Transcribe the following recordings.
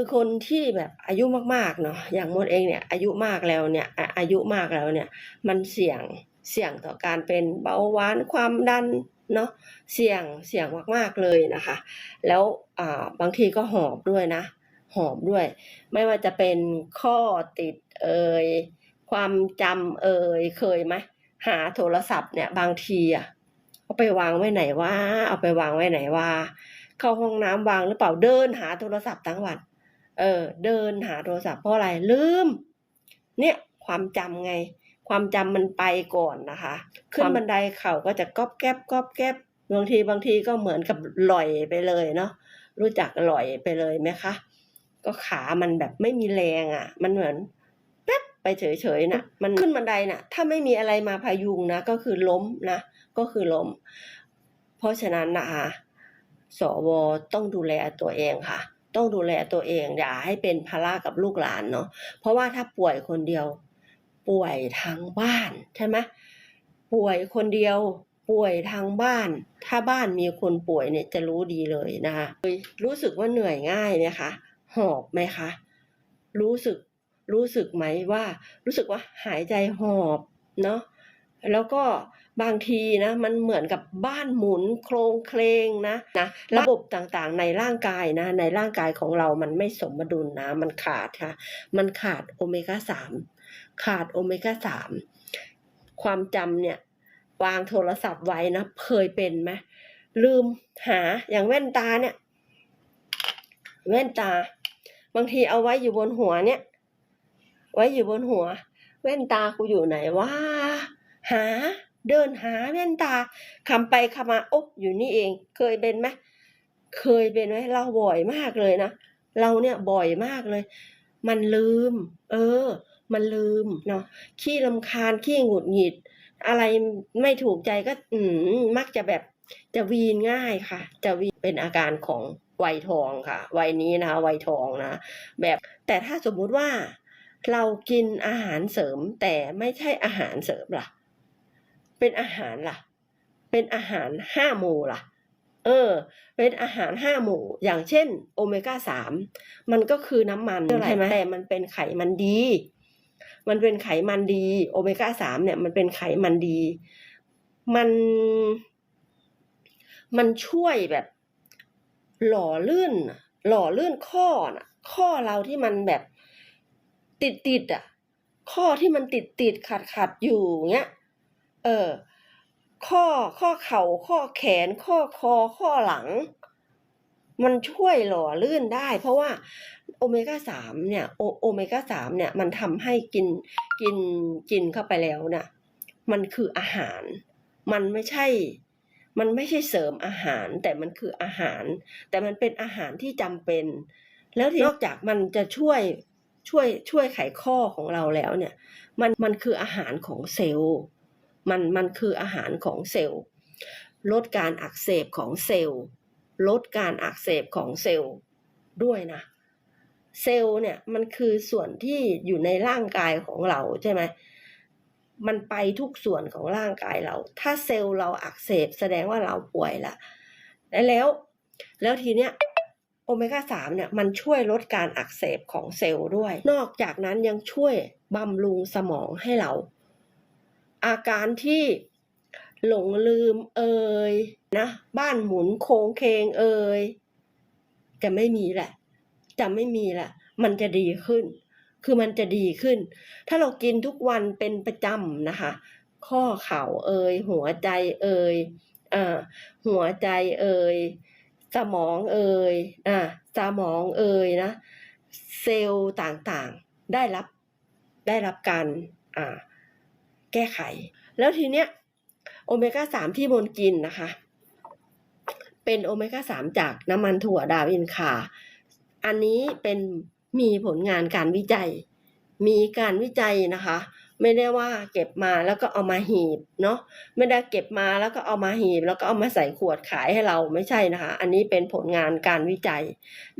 คือคนที่แบบอายุมากๆเนาะอย่างมดเองเนี่ยอายุมากแล้วเนี่ยออายุมากแล้วเนี่ยมันเสี่ยงเสี่ยงต่อการเป็นเบาหวานความดันเนาะเสี่ยงเสี่ยงมากๆเลยนะคะ แล้วบางทีก็หอบด้วยนะ หอบด้วย ไม่ว่าจะเป็นข้อติดเอ่ยความจำเอ่ยเคยไหมหาโทรศัพท์เนี่ยบางทีอะเอาไปวางไว้ไหนว่าเอาไปวางไว้ไหนว่า เข้าห้องน้ำวางหรือเปล่าเดินหาโทรศัพท์ทั้งวัน เออเดินหาโทรศัพท์เพราะอะไรลืม เนี่ยความจำไง ความจำมันไปก่อนนะคะ ขึ้นบันไดเข่าก็จะก๊อบแก๊บก๊อบแก๊บบางทีบางทีก็เหมือนกับลอยไปเลยเนาะรู้จักลอยไปเลยไหมคะ ก็ขามันแบบไม่มีแรงอะ มันเหมือนแป๊บไปเฉยๆน่ะ มันขึ้นบันไดน่ะ ถ้าไม่มีอะไรมาพายุงนะก็คือล้มนะก็คือล้ม เพราะฉะนั้นนะคะสวต้องดูแลตัวเองค่ะ ต้องดูแลตัวเอง อย่าให้เป็นภาระกับลูกหลานเนาะเพราะว่าถ้าป่วยคนเดียว ป่วยทางบ้านใช่ไหมป่วยคนเดียวป่วยทางบ้าน ถ้าบ้านมีคนป่วยเนี่ยจะรู้ดีเลยนะคะรู้สึกว่าเหนื่อยง่ายไหมคะ หอบไหมคะ รู้สึก รู้สึกไหมว่า รู้สึกว่าหายใจหอบ เนาะ แล้วก็ บางทีนะมันเหมือนกับบ้านหมุนโครงเคลงนะนะระบบต่างๆในร่างกายนะในร่างกายของเรามันไม่สมดุลนะมันขาดค่ะมันขาดโอเมก้าสามขาดโอเมก้าสามความจำเนี่ยวางโทรศัพท์ไว้นะเคยเป็นไหมลืมหาอย่างแว่นตาเนี่ย แว่นตา บางทีเอาไว้อยู่บนหัวเนี่ย ไว้อยู่บนหัว แว่นตากูอยู่ไหนวะหา เดินหาแว่นตาคำไปคำมาโอ้อยู่นี่เอง เคยเป็นไหมเคยเป็นไหมเราบ่อยมากเลยนะเราเนี่ยบ่อยมากเลย มันลืม เออ มันลืมเนาะขี้ลำคาญขี้หงุดหงิด อะไรไม่ถูกใจก็ อืมมักจะแบบจะวีนง่ายค่ะ จะวีนเป็นอาการของวัยทองค่ะ วัยนี้นะวัยทองนะ แบบแต่ถ้าสมมุติว่าเรากินอาหารเสริมแต่ไม่ใช่อาหารเสริมล่ะ เป็นอาหารล่ะ เป็นอาหารห้าหมู่ล่ะ เออ เป็นอาหารห้าหมู่ อย่างเช่นโอเมก้าสามมันก็คือน้ำมันใช่ไหมแต่มันเป็นไขมันดี มันเป็นไขมันดี โอเมก้าสามเนี่ยมันเป็นไขมันดี มัน มันช่วยแบบ หล่อลื่นน่ะหล่อลื่นข้อน่ะข้อเราที่มันแบบติดติดๆอะ ข้อที่มันติดติดขัดขัดๆอยู่เงี้ยเออ ข้อข้อเข่าข้อแขน ข้อคอข้อหลัง มันช่วยหล่อลื่นได้ เพราะว่าโอเมก้าสามเนี่ยโอโอเมก้าสามเนี่ยมันทำให้กินกินกินเข้าไปแล้วเนี่ยมันคืออาหาร มันไม่ใช่ มันไม่ใช่เสริมอาหาร แต่มันคืออาหาร แต่มันเป็นอาหารที่จำเป็น แล้วนอกจากมันจะช่วยช่วยช่วยไขข้อของเราแล้วเนี่ย มันมันคืออาหารของเซลล์ มันมันคืออาหารของเซลล์ ลดการอักเสบของเซลล์ ลดการอักเสบของเซลล์ด้วยนะ เซลล์เนี่ยมันคือส่วนที่อยู่ในร่างกายของเราใช่ไหมมันไปทุกส่วนของร่างกายเรา ถ้าเซลล์เราอักเสบแสดงว่าเราป่วยละและแล้ว แล้วทีเนี้ยโอเมก้าสามเนี่ยมันช่วยลดการอักเสบของเซลล์ด้วย นอกจากนั้นยังช่วยบำรุงสมองให้เรา อาการที่หลงลืมเอ่ยนะ บ้านหมุนโค้งเคงเอ่ยจะไม่มีแหละ จะไม่มีแหละ มันจะดีขึ้น คือมันจะดีขึ้น ถ้าเรากินทุกวันเป็นประจำนะคะ ข้อเข่าเอ่ยหัวใจเอ่ยอ่าหัวใจเอ่ยสมองเอ่ยอ่าสมองเอ่ยนะเซลล์ต่างๆ ได้รับได้รับการอ่า แก้ไข แล้วทีเนี้ยโอเมก้าสามที่มนกินนะคะ เป็นโอเมก้าสามจากน้ำมันถั่วดาวินคาอันนี้เป็นมีผลงานการวิจัย มีการวิจัยนะคะ ไม่ได้ว่าเก็บมาแล้วก็เอามาหีบเนาะไม่ได้เก็บมาแล้วก็เอามาหีบ แล้วก็เอามาใส่ขวดขายให้เราไม่ใช่นะคะ อันนี้เป็นผลงานการวิจัย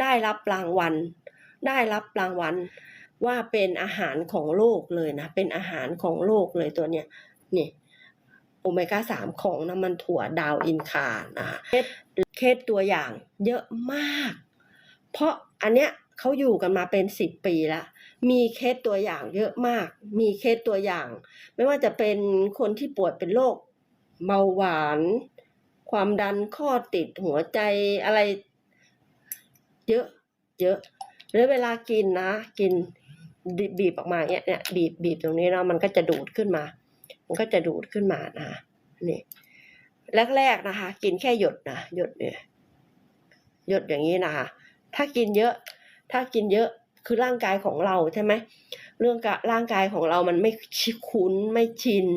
ได้รับรางวัลได้รับรางวัล ว่าเป็นอาหารของโลกเลยนะ เป็นอาหารของโลกเลยตัวเนี้ยนี่โอเมก้าสามของน้ำมันถั่วดาวอินคานะคะเคสตัวอย่างเยอะมาก เพราะอันเนี้ยเขาอยู่กันมาเป็นสิบปีแล้วมีเคสตัวอย่างเยอะมาก มีเคสตัวอย่าง ไม่ว่าจะเป็นคนที่ป่วยเป็นโรคเบาหวาน ความดันข้อติดหัวใจอะไร เยอะ เยอะ แล้วเวลากินนะ กิน บีบออกมาเนี่ยเนี่ยบีบบีบตรงนี้เนาะมันก็จะดูดขึ้นมา มันก็จะดูดขึ้นมานะนี่แรกๆนะคะ กินแค่หยดนะหยดเนี่ยหยดอย่างนี้นะคะ ถ้ากินเยอะ ถ้ากินเยอะคือร่างกายของเราใช่ไหมเรื่องกร่างกายของเรามันไม่คุ้นไม่ชิน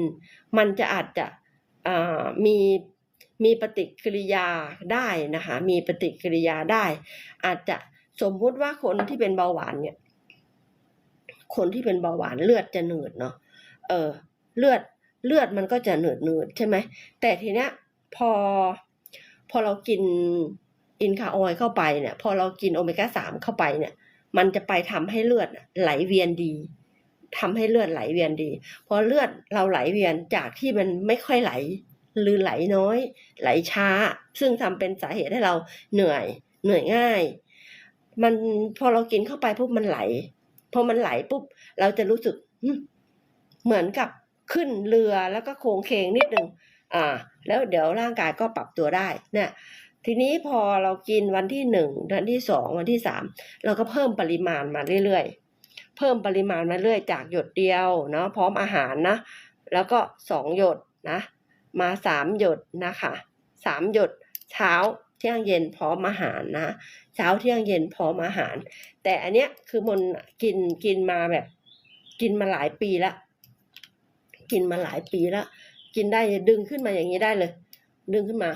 มันจะอาจจะมีมีปฏิกิริยาได้นะคะ มีปฏิกิริยาได้ อาจจะสมมุติว่าคนที่เป็นเบาหวานเนี่ย คนที่เป็นเบาหวานเลือดจะหนืดเนาะเออ เลือดเลือดมันก็จะหนืดหนืดใช่ไหมแต่ทีเนี้ยพอพอเรากินอินคาออยเข้าไปเนี่ย พอเรากินโอเมก้าสามเข้าไปเนี่ย มันจะไปทำให้เลือดไหลเวียนดีทำให้เลือดไหลเวียนดีพอเลือดเราไหลเวียนจากที่มันไม่ค่อยไหลหรือไหลน้อย ไหลช้า ซึ่งทำเป็นสาเหตุให้เราเหนื่อย เหนื่อยง่าย มันพอเรากินเข้าไปปุ๊บมันไหล พอมันไหลปุ๊บ เราจะรู้สึกเหมือนกับขึ้นเรือแล้วก็โค้งเคงนิดนึงอ่า แล้วเดี๋ยวร่างกายก็ปรับตัวได้เนี่ยทีนี้พอเรากินวันที่หนึ่งวันที่สองวันที่สามเราก็เพิ่มปริมาณมาเรื่อยๆ เพิ่มปริมาณมาเรื่อยจากหยดเดียวเนาะพร้อมอาหารนะ แล้วก็สองหยดนะ มาสามหยดนะคะสามหยดเช้า เที่ยงเย็นพร้อมอาหารนะเช้าเที่ยงเย็นพร้อมอาหาร แต่อันเนี้ยคือมันกินกินมาแบบ กินมาหลายปีละกินมาหลายปีละกินได้ดึงขึ้นมาอย่างนี้ได้เลย ดึงขึ้นมา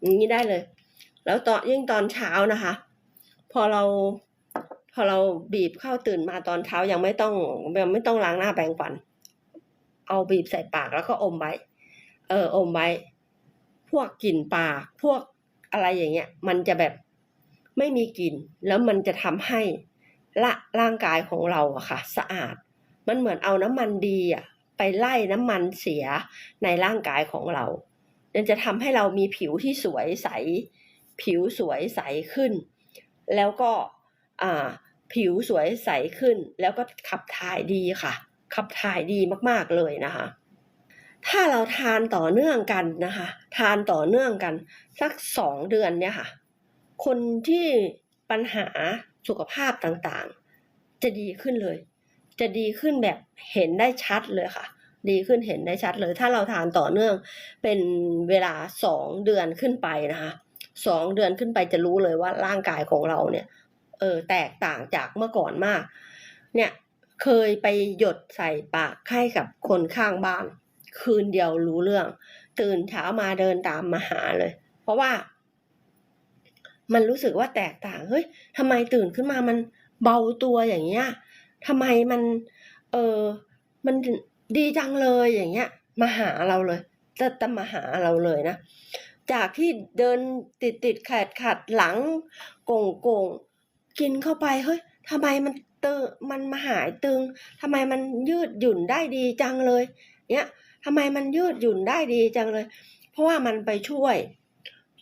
อย่างนี้ได้เลย แล้วตอนยิ่งตอนเช้านะคะ พอเราพอเราบีบเข้าตื่นมาตอนเช้ายังไม่ต้องยังไม่ต้องล้างหน้าแปรงฟัน เอาบีบใส่ปากแล้วก็อมไว้ เอออมไว้ พวกกลิ่นปาก พวกอะไรอย่างเงี้ย มันจะแบบไม่มีกลิ่น แล้วมันจะทำให้ละร่างกายของเราอะค่ะ สะอาด มันเหมือนเอาน้ำมันดีอะไปไล่น้ำมันเสียในร่างกายของเรามันจะทำให้เรามีผิวที่สวยใส ผิวสวยใสขึ้น แล้วก็อ่าผิวสวยใสขึ้น แล้วก็ขับถ่ายดีค่ะ ขับถ่ายดีมากๆเลยนะคะ ถ้าเราทานต่อเนื่องกันนะคะ ทานต่อเนื่องกัน สักสองเดือนเนี่ยค่ะ คนที่ปัญหาสุขภาพต่างๆ จะดีขึ้นเลย จะดีขึ้นแบบเห็นได้ชัดเลยค่ะ ดีขึ้นเห็นได้ชัดเลย ถ้าเราทานต่อเนื่องเป็นเวลาสองเดือนขึ้นไปนะคะสองเดือนขึ้นไปจะรู้เลยว่าร่างกายของเราเนี่ย เออแตกต่างจากเมื่อก่อนมาก เนี่ยเคยไปหยดใส่ปากให้กับคนข้างบ้าน คืนเดียวรู้เรื่อง ตื่นเช้ามาเดินตามมาหาเลย เพราะว่า มันรู้สึกว่าแตกต่างเฮ้ยทำไมตื่นขึ้นมามันเบาตัวอย่างเงี้ยทำไมมัน เออมันดีจังเลยอย่างเงี้ย มาหาเราเลยจะจะมาหาเราเลยนะ จากที่เดินติดติดขัดขัดหลังโก่งโก่งกินเข้าไปเฮ้ยทำไมมันเตอมันมาหายตึงทำไมมันยืดหยุ่นได้ดีจังเลย เนี้ย ทำไมมันยืดหยุ่นได้ดีจังเลย เพราะว่ามันไปช่วย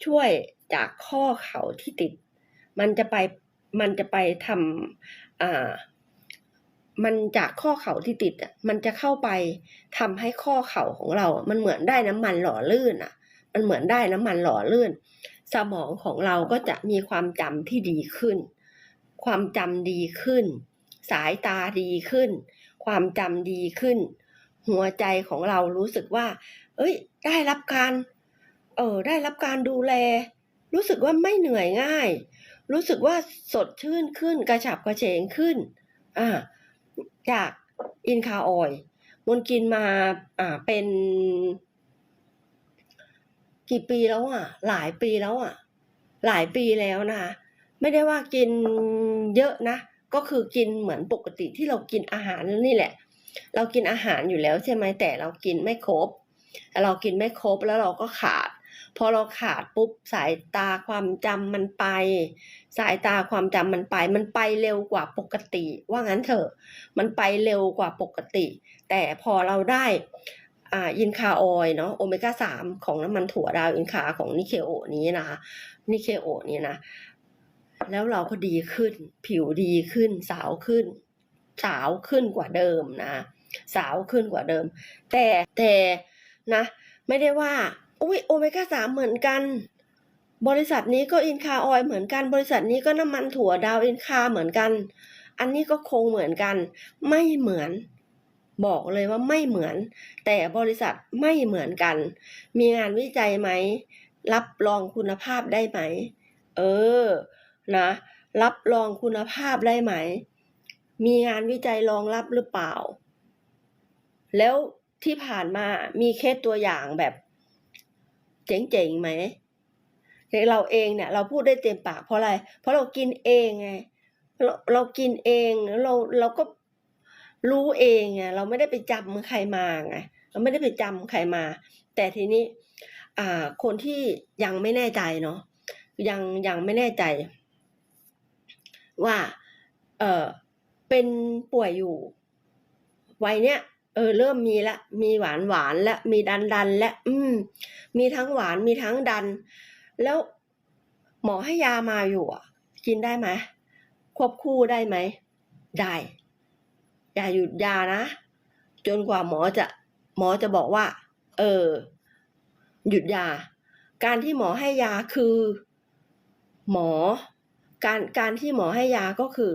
ช่วยจากข้อเข่าที่ติด มันจะไปมันจะไปทำอ่ามันจากข้อเข่าที่ติดอะมันจะเข้าไปทำให้ข้อเข่าของเรา มันเหมือนได้น้ำมันหล่อลื่นอะ มันเหมือนได้น้ำมันหล่อลื่น สมองของเราก็จะมีความจำที่ดีขึ้น ความจำดีขึ้น สายตาดีขึ้น ความจำดีขึ้น หัวใจของเรารู้สึกว่า เอ้ย ได้รับการเออได้รับการดูแล รู้สึกว่าไม่เหนื่อยง่าย รู้สึกว่าสดชื่นขึ้นกระฉับกระเฉงขึ้นอ่าจากอินคาออยมนกินมาอ่าเป็น กี่ปีแล้วอะ หลายปีแล้วอะ หลายปีแล้วนะคะไม่ได้ว่ากินเยอะนะ ก็คือกินเหมือนปกติที่เรากินอาหารนี่แหละ เรากินอาหารอยู่แล้วใช่ไหมแต่เรากินไม่ครบเรากินไม่ครบแล้วเราก็ขาด พอเราขาดปุ๊บสายตาความจำมันไป สายตาความจำมันไป มันไปเร็วกว่าปกติ ว่างั้นเถอะ มันไปเร็วกว่าปกติ แต่พอเราได้อ่าอินคาออยเนาะโอเมก้าสามของน้ำมันถั่วดาวอินคาของนิเคโอนี้นะคะนิเคโอนี้นะ แล้วเราก็ดีขึ้น ผิวดีขึ้นสาวขึ้น สาวขึ้นกว่าเดิมนะ สาวขึ้นกว่าเดิม แต่แต่นะ ไม่ได้ว่าอุ้ยโอเมก้าสามเหมือนกัน บริษัทนี้ก็อินคาออยเหมือนกัน บริษัทนี้ก็น้ำมันถั่วดาวอินคาเหมือนกัน อันนี้ก็คงเหมือนกัน ไม่เหมือนบอกเลยว่าไม่เหมือน แต่บริษัทไม่เหมือนกัน มีงานวิจัยไหม รับรองคุณภาพได้ไหม เออ นะ รับรองคุณภาพได้ไหม มีงานวิจัยรองรับหรือเปล่า แล้วที่ผ่านมามีเคสตัวอย่างแบบเจ๋งๆไหมเราเองเนี่ยเราพูดได้เต็มปากเพราะอะไร เพราะเรากินเองไงเราเรากินเองแล้วเราเราก็รู้เองไงเราไม่ได้ไปจำใครมาไงเราไม่ได้ไปจำใครมา แต่ทีนี้ อ่า คนที่ยังไม่แน่ใจเนาะยังยังไม่แน่ใจ ว่า เออ เป็นป่วยอยู่วัยเนี้ยเออเริ่มมีละ มีหวานหวานและมีดันดันและ อืม มีทั้งหวานมีทั้งดัน แล้วหมอให้ยามาอยู่อะ กินได้ไหมควบคู่ได้ไหม ได้อย่าหยุดยานะ จนกว่าหมอจะ หมอจะบอกว่า เออ หยุดยา การที่หมอให้ยาคือ หมอ การการที่หมอให้ยาก็คือ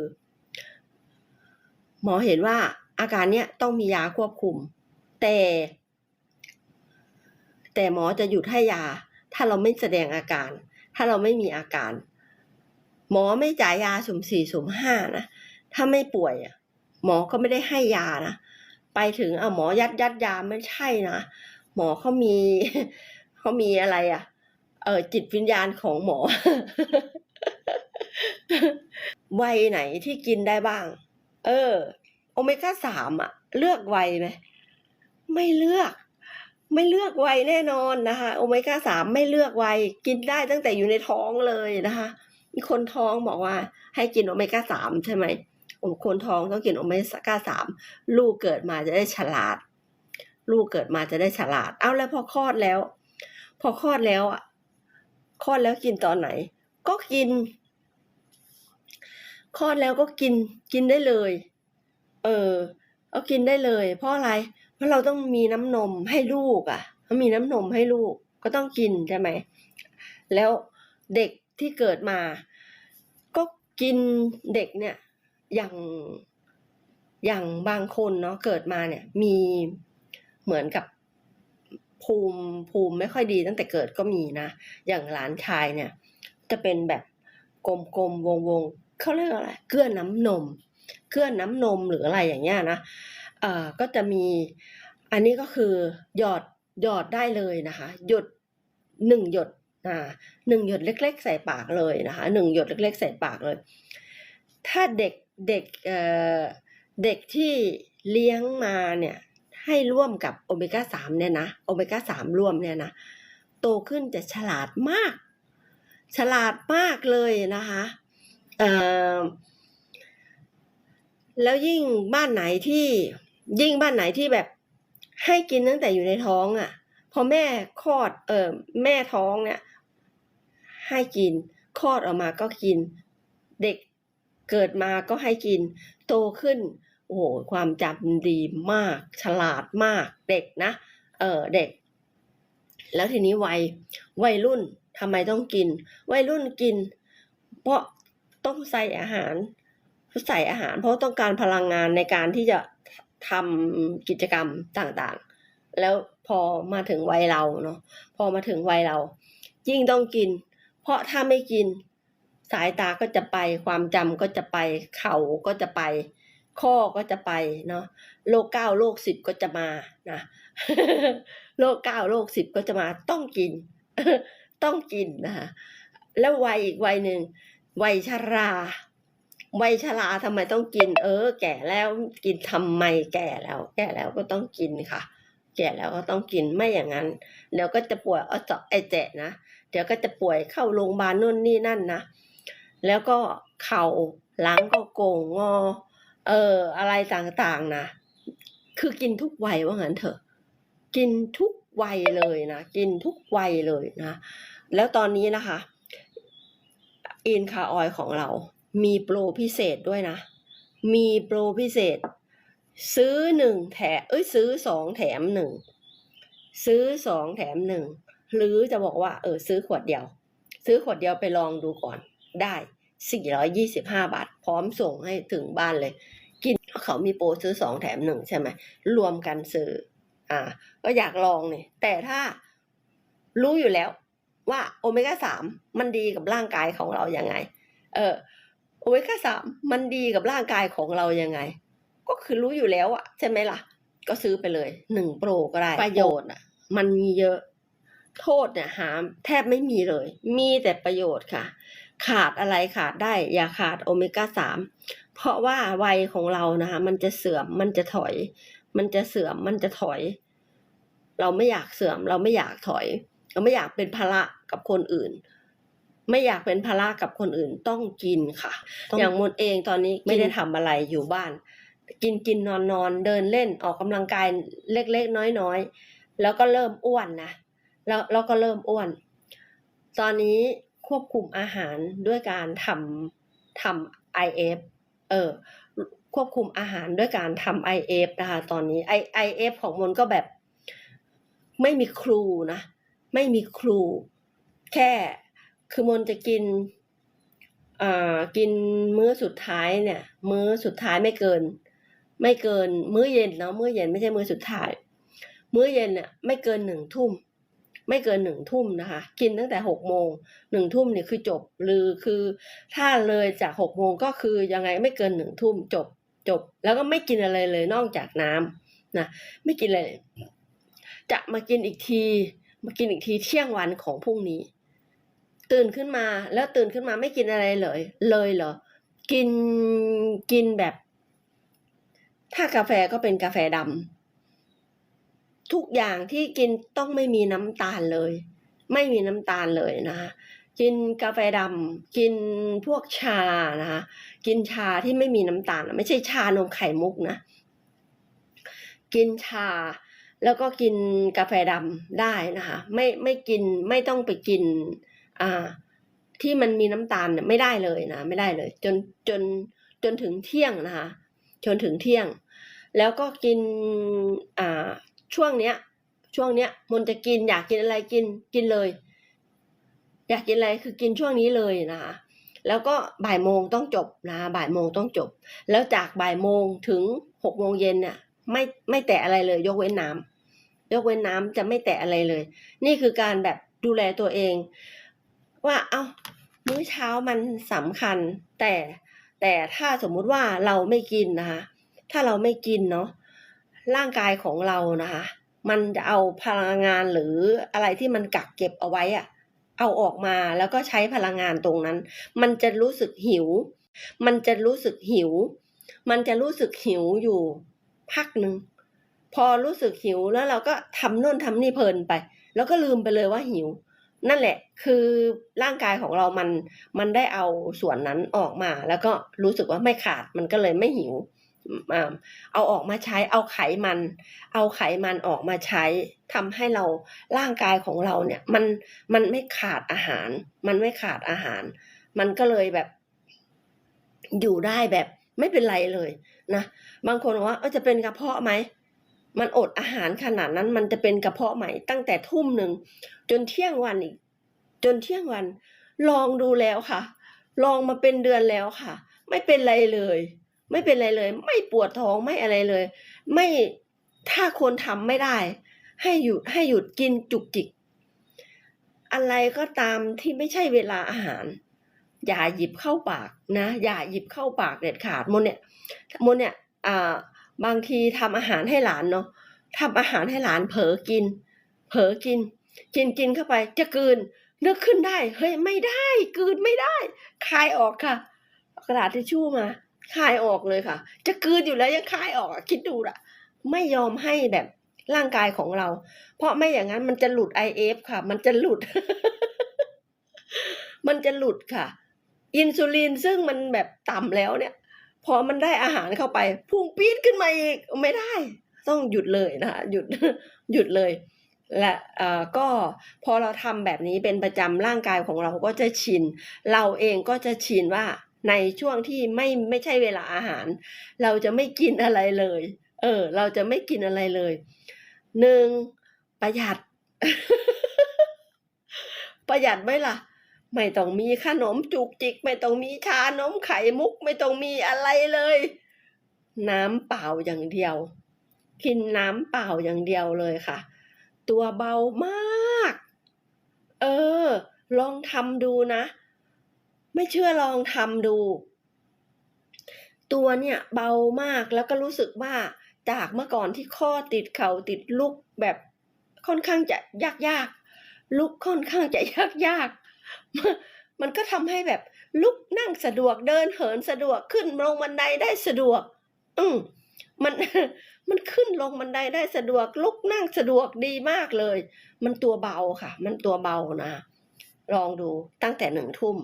หมอเห็นว่าอาการเนี้ยต้องมียาควบคุม แต่ แต่หมอจะหยุดให้ยา ถ้าเราไม่แสดงอาการ ถ้าเราไม่มีอาการ หมอไม่จ่ายยาสุ่มสี่สุ่มห้านะถ้าไม่ป่วยอะหมอก็ไม่ได้ให้ยานะไปถึงเอาหมอยัดยัดยาไม่ใช่นะหมอเขามีเขามีอะไรอะ เออจิตวิญญาณของหมอวัยไหนที่กินได้บ้าง เออ โอเมก้าสามอะเลือกไวไหมไม่เลือก ไม่เลือกไวแน่นอนนะคะโอเมก้าสามไม่เลือกไวกินได้ตั้งแต่อยู่ในท้องเลยนะคะมีคนท้องบอกว่า ให้กินโอเมก้าสามใช่ไหมคนท้องต้องกินโอเมก้าสามลูกเกิดมาจะได้ฉลาด ลูกเกิดมาจะได้ฉลาด เอาแล้วพอคลอดแล้ว พอคลอดแล้วอะคลอดแล้วกินตอนไหน ก็กิน คลอดแล้วก็กินกินได้เลย เออเอากินได้เลย เพราะอะไร เพราะเราต้องมีน้ำนมให้ลูกอะถ้ามีน้ำนมให้ลูกก็ต้องกินใช่ไหมแล้วเด็กที่เกิดมา ก็กินเด็กเนี่ย อย่างอย่างบางคนเนาะเกิดมาเนี่ย มีเหมือนกับภูมิภูมิไม่ค่อยดีตั้งแต่เกิดก็มีนะ อย่างหลานชายเนี่ย จะเป็นแบบกลมๆวงๆ เขาเรียกอะไรเกลือน้ำนมเกลือน้ำนมหรืออะไรอย่างเงี้ยนะเอ่อก็จะมีอันนี้ก็คือหยอดหยอดได้เลยนะคะ หยดหนึ่งหยดอ่าหนึ่งหยดเล็ก ๆ ใส่ปากเลยนะคะหนึ่งหยดเล็ก ๆ ใส่ปากเลย ถ้าเด็กเด็กเอ่อเด็กที่เลี้ยงมาเนี่ยให้ร่วมกับโอเมก้าสามเนี่ยนะโอเมก้าสามร่วมเนี่ยนะโตขึ้นจะฉลาดมาก ฉลาดมากเลยนะคะ แล้วยิ่งบ้านไหนที่ยิ่งบ้านไหนที่แบบให้กินตั้งแต่อยู่ในท้องอะ่ะ พอแม่คลอด เออแม่ท้องเนี่ย ให้กินคลอดออกมาก็กิน เด็กเกิดมาก็ให้กิน โตขึ้น โอ้โหความจำดีมาก ฉลาดมาก เด็กนะ เออเด็ก แล้วทีนี้วัยวัยรุ่นทำไมต้องกิน วัยรุ่นกิน เพราะ ต้องใส่อาหารใส่อาหาร เพราะต้องการพลังงานในการที่จะทำกิจกรรมต่างๆ แล้วพอมาถึงวัยเราเนาะพอมาถึงวัยเรา ยิ่งต้องกิน เพราะถ้าไม่กิน สายตาก็จะไป ความจำก็จะไป เข่าก็จะไป ข้อก็จะไปเนาะโรคเก้าโรคสิบก็จะมานะโรคเก้าโรคสิบก็จะมาต้องกิน ต้องกินนะคะแล้ววัยอีกวัยหนึ่ง วัยชราวัยชราทำไมต้องกิน เออ แก่แล้วกินทำไมแก่แล้ว แก่แล้วก็ต้องกินค่ะ แก่แล้วก็ต้องกินไม่อย่างนั้นเดี๋ยวก็จะป่วยเอาเจาะไอแจะนะเดี๋ยวก็จะป่วยเข้าโรงพยาบาลนู่นนี่นั่นนะแล้วก็เข่าหลังก็โกงงอ เออ อะไรต่างๆนะคือกินทุกวัยว่างั้นเถอะ กินทุกวัยเลยนะกินทุกวัยเลยนะแล้วตอนนี้นะคะ อินคาออยของเรา มีโปรพิเศษด้วยนะ มีโปรพิเศษ ซื้อหนึ่งแถมเอ้ยซื้อสองแถมหนึ่งซื้อสองแถมหนึ่งหรือจะบอกว่าเออซื้อขวดเดียว ซื้อขวดเดียวไปลองดูก่อนได้ 425 บาท พร้อมส่งให้ถึงบ้านเลย กินเขามีโปรซื้อสองแถมหนึ่งใช่ไหมรวมกันซื้ออ่า ก็อยากลองเนี่ยแต่ถ้ารู้อยู่แล้ว ว่าโอเมก้าสามมันดีกับร่างกายของเรายังไง เออโอเมก้าสามมันดีกับร่างกายของเรายังไง ก็คือรู้อยู่แล้วอะใช่ไหมล่ะ ก็ซื้อไปเลยหนึ่งโปรก็ได้ประโยชน์อะมันมีเยอะโทษเนี่ยหาแทบไม่มีเลย มีแต่ประโยชน์ค่ะ ขาดอะไรขาดได้ อย่าขาดโอเมก้าสามเพราะว่าวัยของเรานะคะมันจะเสื่อมมันจะถอย มันจะเสื่อมมันจะถอย เราไม่อยากเสื่อมเราไม่อยากถอย เราไม่อยากเป็นภาระกับคนอื่น ไม่อยากเป็นภาระกับคนอื่นต้องกินค่ะ อย่างมนเองตอนนี้ไม่ได้ทำอะไรอยู่บ้าน กินกินนอนนอนเดินเล่นออกกำลังกายเล็กๆน้อยๆแล้วก็เริ่มอ้วนนะแล้วแล้วก็เริ่มอ้วน ตอนนี้ควบคุมอาหารด้วยการทำทำ IF เออควบคุมอาหารด้วยการทำ IF นะคะตอนนี้ I IF ของมนก็แบบไม่มีครูนะ ไม่มีครู แค่คือมนจะกินอ่ากินมื้อสุดท้ายเนี่ย มื้อสุดท้ายไม่เกิน ไม่เกิน มื้อเย็นเนาะมื้อเย็นไม่ใช่มื้อสุดท้าย มื้อเย็นเนี่ยไม่เกินหนึ่งทุ่ม ไม่เกินหนึ่งทุ่มนะคะ กินตั้งแต่หกโมงหนึ่งทุ่มเนี่ยคือจบหรือคือถ้าเลยจากหกโมงก็คือยังไงไม่เกินหนึ่งทุ่มจบจบ แล้วก็ไม่กินอะไรเลยนอกจากน้ำนะไม่กินอะไรจะมากินอีกที มากินอีกทีเที่ยงวันของพรุ่งนี้ ตื่นขึ้นมาแล้วตื่นขึ้นมาไม่กินอะไรเลย เลยเหรอ กินกินแบบ ถ้ากาแฟก็เป็นกาแฟดำทุกอย่างที่กินต้องไม่มีน้ำตาลเลย ไม่มีน้ำตาลเลยนะคะกินกาแฟดำกินพวกชานะคะกินชาที่ไม่มีน้ำตาล ไม่ใช่ชานมไข่มุกนะ กินชา แล้วก็กินกาแฟดำได้นะคะไม่ไม่กินไม่ต้องไปกินอ่าที่มันมีน้ำตาลเนี่ยไม่ได้เลยนะไม่ได้เลย จนจนจนถึงเที่ยงนะคะจนถึงเที่ยง แล้วก็กินอ่าช่วงเนี้ยช่วงเนี้ยมันจะกินอยากกินอะไรกินกินเลย อยากกินอะไรคือกินช่วงนี้เลยนะคะแล้วก็บ่ายโมงต้องจบนะบ่ายโมงต้องจบ แล้วจากบ่ายโมงถึงหกโมงเย็นเนี่ยไม่ไม่แตะอะไรเลยยกเว้นน้ำ ยกเว้นน้ำจะไม่แตะอะไรเลย นี่คือการแบบดูแลตัวเอง ว่าเอา้ามื้อเช้ามันสำคัญ แต่แต่ถ้าสมมุติว่าเราไม่กินนะคะ ถ้าเราไม่กินเนาะร่างกายของเรานะคะ มันจะเอาพลังงานหรืออะไรที่มันกักเก็บเอาไว้อะเอาออกมาแล้วก็ใช้พลังงานตรงนั้น มันจะรู้สึกหิว มันจะรู้สึกหิว มันจะรู้สึกหิวอยู่พักหนึ่ง พอรู้สึกหิวแล้วเราก็ทำนู่นทำนี่เพลินไป แล้วก็ลืมไปเลยว่าหิว นั่นแหละคือร่างกายของเรามันมันได้เอาส่วนนั้นออกมา แล้วก็รู้สึกว่าไม่ขาดมันก็เลยไม่หิวอ่าเอาออกมาใช้เอาไขมัน เอาไขมันออกมาใช้ทำให้เราร่างกายของเราเนี่ยมันมันไม่ขาดอาหาร มันไม่ขาดอาหาร มันก็เลยแบบ อยู่ได้แบบไม่เป็นไรเลยนะบางคนว่าเออจะเป็นกระเพาะไหม มันอดอาหารขนาดนั้น มันจะเป็นกระเพาะไหม่ตั้งแต่ทุ่มหนึ่งจนเที่ยงวันอีก จนเที่ยงวัน ลองดูแล้วค่ะ ลองมาเป็นเดือนแล้วค่ะ ไม่เป็นไรเลย ไม่เป็นไรเลย ไม่ปวดท้องไม่อะไรเลย ไม่ถ้าคนทำไม่ได้ ให้หยุดให้หยุดกินจุกจิก อะไรก็ตามที่ไม่ใช่เวลาอาหาร อย่าหยิบเข้าปากนะ อย่าหยิบเข้าปากเด็ดขาดมนเนี่ยมนเนี่ยอ่า บางทีทำอาหารให้หลานเนาะทำอาหารให้หลานเผลอกิน เผลอกิน กินกินเข้าไป จะกลืนนึกขึ้นได้เฮ้ยไม่ได้กลืนไม่ได้คายออกค่ะกระดาษทิชชู่มาคายออกเลยค่ะ จะกลืนอยู่แล้วยังคายออกอคิดดูละไม่ยอมให้แบบร่างกายของเรา เพราะไม่อย่างนั้นมันจะหลุด IF ค่ะ มันจะหลุด มันจะหลุดค่ะ อินซูลินซึ่งมันแบบต่ำแล้วเนี่ย พอมันได้อาหารเข้าไปพุ่งปี๊ดขึ้นมาอีกไม่ได้ ต้องหยุดเลยนะคะหยุดหยุดเลย และอ่อก็พอเราทำแบบนี้เป็นประจำร่างกายของเราก็จะชิน เราเองก็จะชินว่าในช่วงที่ไม่ไม่ใช่เวลาอาหาร เราจะไม่กินอะไรเลย เออ เราจะไม่กินอะไรเลยหนึ่งประหยัด ประหยัดไหมล่ะ ไม่ต้องมีขนมจุกจิก ไม่ต้องมีชานมไข่มุกไม่ต้องมีอะไรเลย น้ำเปล่าอย่างเดียว กินน้ำเปล่าอย่างเดียวเลยค่ะ ตัวเบามาก เออ ลองทำดูนะ ไม่เชื่อลองทำดู ตัวเนี่ยเบามากแล้วก็รู้สึกว่าจากเมื่อก่อนที่ข้อติดเข่าติดลุกแบบค่อนข้างจะยากยากๆลุกค่อนข้างจะยากยากๆ มันก็ทำให้แบบลุกนั่งสะดวกเดินเหินสะดวกขึ้นลงบันไดได้สะดวก อืมมันมันขึ้นลงบันไดได้สะดวก ลุกนั่งสะดวกดีมากเลย มันตัวเบาค่ะ มันตัวเบานะ ลองดูตั้งแต่หนึ่งทุ่ม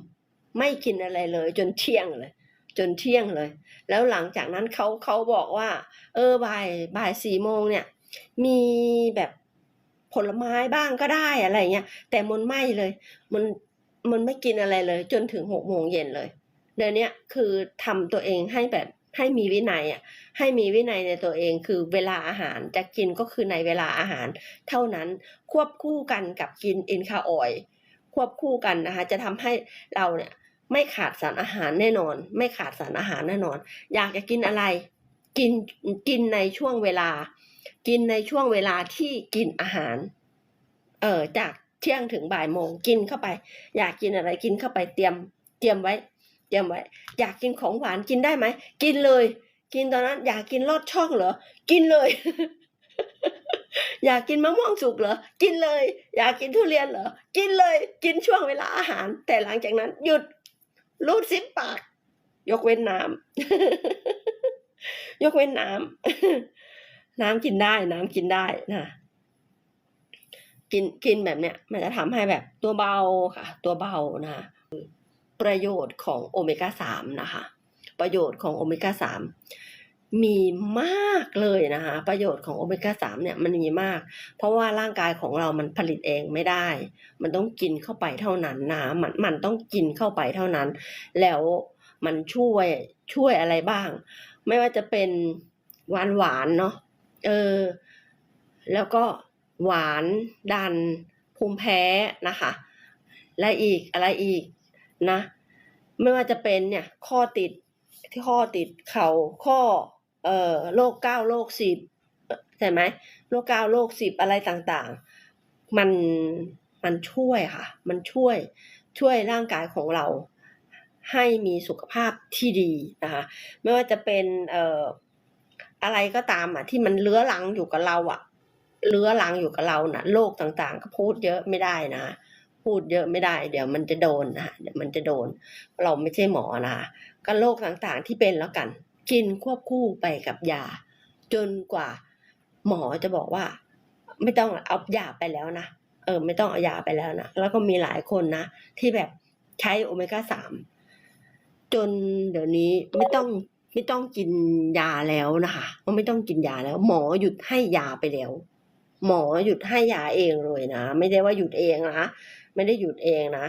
ไม่กินอะไรเลย จนเที่ยงเลย จนเที่ยงเลย แล้วหลังจากนั้นเขาเขาบอกว่า เออบ่ายบ่ายสี่โมงเนี่ย มีแบบผลไม้บ้างก็ได้อะไรเงี้ยแต่มันไม่เลย มัน มันไม่กินอะไรเลย จนถึงหกโมงเย็นเลยเดี๋ยวนี้คือทำตัวเองให้แบบให้มีวินัยอะให้มีวินัยในตัวเองคือเวลาอาหารจะกินก็คือในเวลาอาหาร เท่านั้นควบคู่กันกับกินอินคาออยควบคู่กันนะคะ จะทำให้เราเนี่ยไม่ขาดสารอาหารแน่นอน ไม่ขาดสารอาหารแน่นอน อยากจะกินอะไร กินกินในช่วงเวลา กินในช่วงเวลาที่กินอาหาร เออจาก เที่ยงถึงบ่ายโมงกินเข้าไป อยากกินอะไรกินเข้าไปเตรียม เตรียมไว้ เตรียมไว้ อยากกินของหวานกินได้ไหมกินเลย กินตอนนั้น อยากกินลอดช่องเหรอกินเลย อยากกินมะม่วงสุกเหรอกินเลย อยากกินทุเรียนเหรอกินเลย กินช่วงเวลาอาหาร แต่หลังจากนั้น หยุดรูดซิปปาก ยกเว้นน้ำยกเว้นน้ำน้ำกินได้ น้ำกินได้นะ กินกินแบบเนี้ยมันจะทำให้แบบตัวเบาค่ะ ตัวเบานะประโยชน์ของโอเมก้าสามนะคะ ประโยชน์ของโอเมก้าสามมีมากเลยนะคะ ประโยชน์ของโอเมก้าสามเนี่ยมันมีมาก เพราะว่าร่างกายของเรามันผลิตเองไม่ได้ มันต้องกินเข้าไปเท่านั้นนะมันมันต้องกินเข้าไปเท่านั้น แล้วมันช่วยช่วยอะไรบ้าง ไม่ว่าจะเป็นหวานหวานเนาะเออ แล้วก็ หวาน ดัน ภูมิแพ้นะคะ และอีกอะไรอีกนะ ไม่ว่าจะเป็นเนี่ยข้อติดที่ข้อติดเข่าข้อเอ่อโรคเก้าโรคสิบใช่ไหมโรคเก้าโรคสิบอะไรต่างๆ มันมันช่วยค่ะ มันช่วยช่วยร่างกายของเราให้มีสุขภาพที่ดีนะคะไม่ว่าจะเป็นเอ่ออะไรก็ตามอะที่มันเลื้อรังอยู่กับเราอะ เลื้อรังอยู่กับเรานะ่ะโรคต่างๆ ก็พูดเยอะไม่ได้นะ พูดเยอะไม่ได้ เดี๋ยวมันจะโดนนะเดี๋ยวมันจะโดน เราไม่ใช่หมอนะก็โรคต่างๆที่เป็นแล้วกัน กินควบคู่ไปกับยา จนกว่า หมอจะบอกว่า ไม่ต้องเอายาไปแล้วนะเออ ไม่ต้องเอายาไปแล้วนะแล้วก็มีหลายคนนะที่แบบใช้โอเมก้าสามจนเดี๋ยวนี้ไม่ต้องไม่ต้องกินยาแล้วนะคะไม่ต้องกินยาแล้ว หมอหยุดให้ยาไปแล้ว หมอหยุดให้ยาเองเลยนะ ไม่ได้ว่าหยุดเองนะ ไม่ได้หยุดเองนะ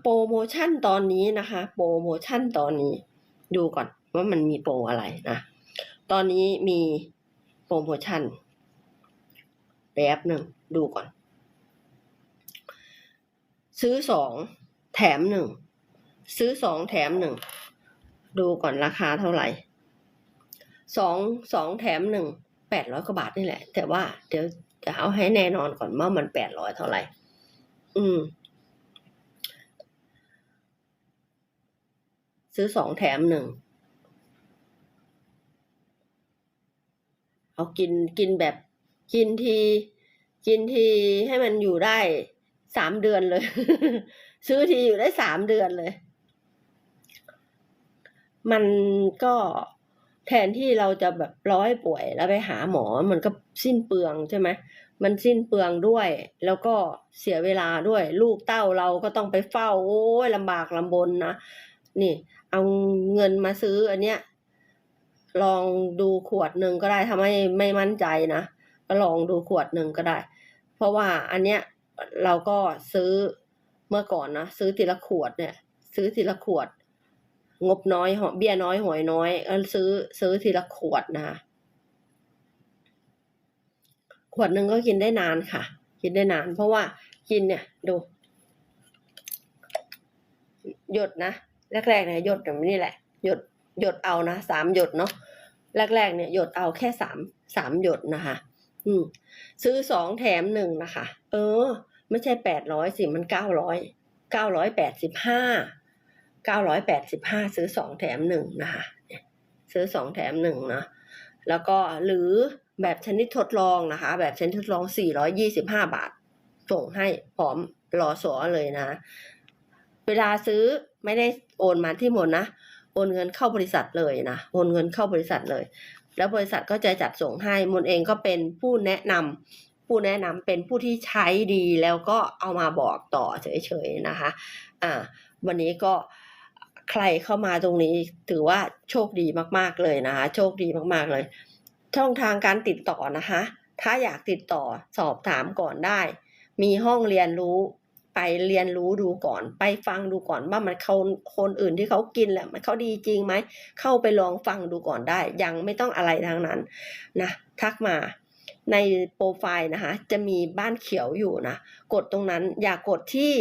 โปรโมชั่นตอนนี้นะคะ โปรโมชั่นตอนนี้ ดูก่อนว่ามันมีโปรอะไรนะ ตอนนี้มีโปรโมชั่นแป๊บหนึ่งดูก่อน ซื้อสองแถมหนึ่งซื้อสองแถมหนึ่งดูก่อนราคาเท่าไหร่สองสองแถมหนึ่ง แปดร้อยกว่าบาทนี่แหละ แต่ว่าเดี๋ยวจะเอาให้แน่นอนก่อนว่ามันแปดร้อยเท่าไหร่ อืม ซื้อสองแถมหนึ่ง เอากินกินแบบกินที กินทีให้มันอยู่ได้สามเดือนเลย ซื้อทีอยู่ได้สามเดือนเลย มันก็ แทนที่เราจะแบบร้อยป่วยแล้วไปหาหมอมันก็สิ้นเปลืองใช่ไหมมันสิ้นเปลืองด้วย แล้วก็เสียเวลาด้วย ลูกเต้าเราก็ต้องไปเฝ้า โอ้ยลำบากลำบนนะนี่ เอาเงินมาซื้ออันเนี้ยลองดูขวดหนึ่งก็ได้ทำให้ไม่มั่นใจนะก็ลองดูขวดหนึ่งก็ได้ เพราะว่าอันเนี้ยเราก็ซื้อเมื่อก่อนนะซื้อทีละขวดเนี่ย ซื้อทีละขวด งบน้อยหอเบี้ยน้อยหวยน้อยก็ซื้อซื้อทีละขวดนะคะขวดหนึ่งก็กินได้นานค่ะ กินได้นาน เพราะว่ากินเนี่ยดู หยดนะแรกๆเนี่ยหยดแบบนี้แหละ หยดหยดเอานะสามหยดเนาะแรกๆเนี่ยหยดเอาแค่สามสามหยดนะคะ อืม ซื้อสองแถมหนึ่งนะคะ เออ ไม่ใช่แปดร้อยสิมันเก้าร้อยเก้าร้อยแปดสิบห้า เก้าร้อยแปดสิบห้าซื้อสองแถมหนึ่งนะคะ ซื้อสองแถมหนึ่งนะ แล้วก็หรือแบบชนิดทดลองนะคะ แบบชนิดทดลองสี่ร้อยยี่สิบห้าบาท ส่งให้พร้อมรอสอเลยนะ เวลาซื้อไม่ได้โอนมาที่หมดนะ โอนเงินเข้าบริษัทเลยนะ โอนเงินเข้าบริษัทเลย แล้วบริษัทก็จะจัดส่งให้ มนเองก็เป็นผู้แนะนำผู้แนะนำเป็นผู้ที่ใช้ดีแล้วก็เอามาบอกต่อเฉยๆนะคะ อ่า วันนี้ก็ ใครเข้ามาตรงนี้ถือว่าโชคดีมากๆเลยนะคะโชคดีมากๆเลย ช่องทางการติดต่อนะคะ ถ้าอยากติดต่อสอบถามก่อนได้ มีห้องเรียนรู้ไปเรียนรู้ดูก่อน ไปฟังดูก่อนว่ามันเขาคนอื่นที่เขากินแหละมันเขาดีจริงไหมเข้าไปลองฟังดูก่อนได้ ยังไม่ต้องอะไรทั้งนั้นนะทักมาในโปรไฟล์นะคะจะมีบ้านเขียวอยู่นะกดตรงนั้นอย่ากดที่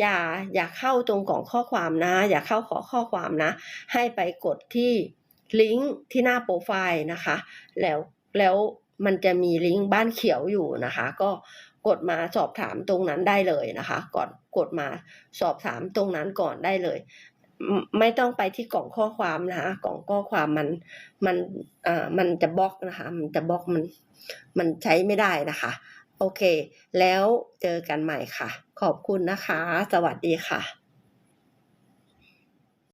อย่าอย่าเข้าตรงกล่องข้อความนะ อย่าเข้าขอข้อความนะ ให้ไปกดที่ลิงก์ที่หน้าโปรไฟล์นะคะ แล้วแล้วมันจะมีลิงก์บ้านเขียวอยู่นะคะ ก็กดมาสอบถามตรงนั้นได้เลยนะคะ ก่อนกดมาสอบถามตรงนั้นก่อนได้เลย ไม่ต้องไปที่กล่องข้อความนะคะกล่องข้อความมันมันอ่ามันจะบล็อกนะคะ มันจะบล็อกมันมันใช้ไม่ได้นะคะ โอเค แล้วเจอกันใหม่ค่ะ ขอบคุณนะคะ สวัสดีค่ะ